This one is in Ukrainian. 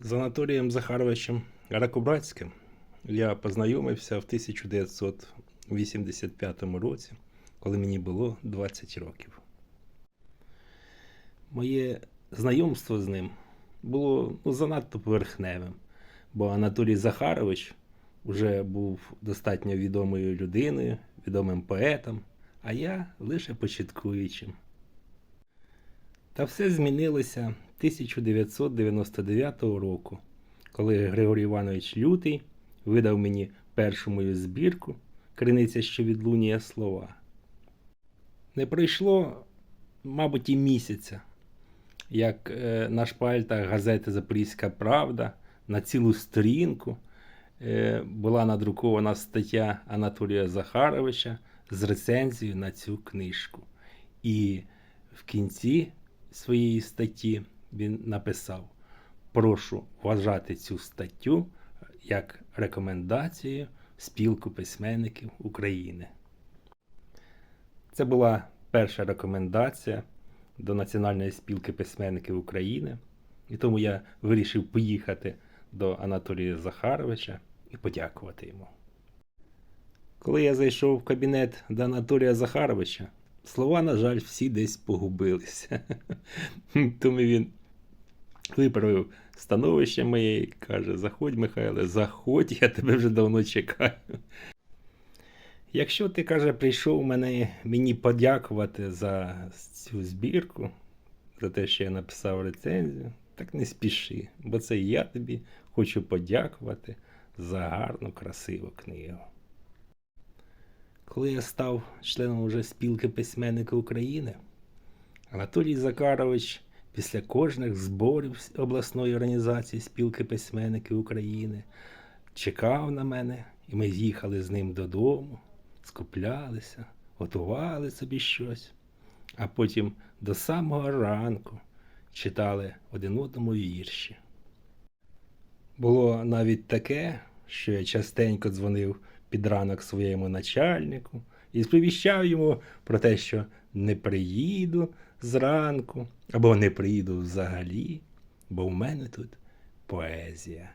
З Анатолієм Захаровичем Ракобратським я познайомився в 1985 році, коли мені було 20 років. Моє знайомство з ним було ну, занадто поверхневим, бо Анатолій Захарович вже був достатньо відомою людиною, відомим поетом, а я лише початкуючим. Та все змінилося 1999 року, коли Григорій Іванович Лютий видав мені першу мою збірку Криниця, що відлунює слова. Не пройшло, мабуть, і місяця, як е, на шпальтах газети Запорізька Правда на цілу сторінку е, була надрукована стаття Анатолія Захаровича з рецензією на цю книжку. І в кінці своєї статті він написав: Прошу вважати цю статтю як рекомендацію спілку письменників України. Це була перша рекомендація до Національної спілки письменників України, і тому я вирішив поїхати до Анатолія Захаровича і подякувати йому. Коли я зайшов в кабінет до Анатолія Захаровича, слова, на жаль, всі десь погубилися. Тому він виправив становище моє і каже: Заходь, Михайле, заходь, я тебе вже давно чекаю. Якщо ти, каже, прийшов мене, мені подякувати за цю збірку, за те, що я написав рецензію, так не спіши, бо це я тобі хочу подякувати за гарну, красиву книгу. Коли я став членом уже спілки письменника України, Анатолій Закарович після кожних зборів обласної організації спілки письменників України чекав на мене, і ми їхали з ним додому, скуплялися, готували собі щось, а потім до самого ранку читали один одному вірші. Було навіть таке, що я частенько дзвонив під ранок своєму начальнику і сповіщав йому про те, що не приїду зранку або не приїду взагалі, бо в мене тут поезія.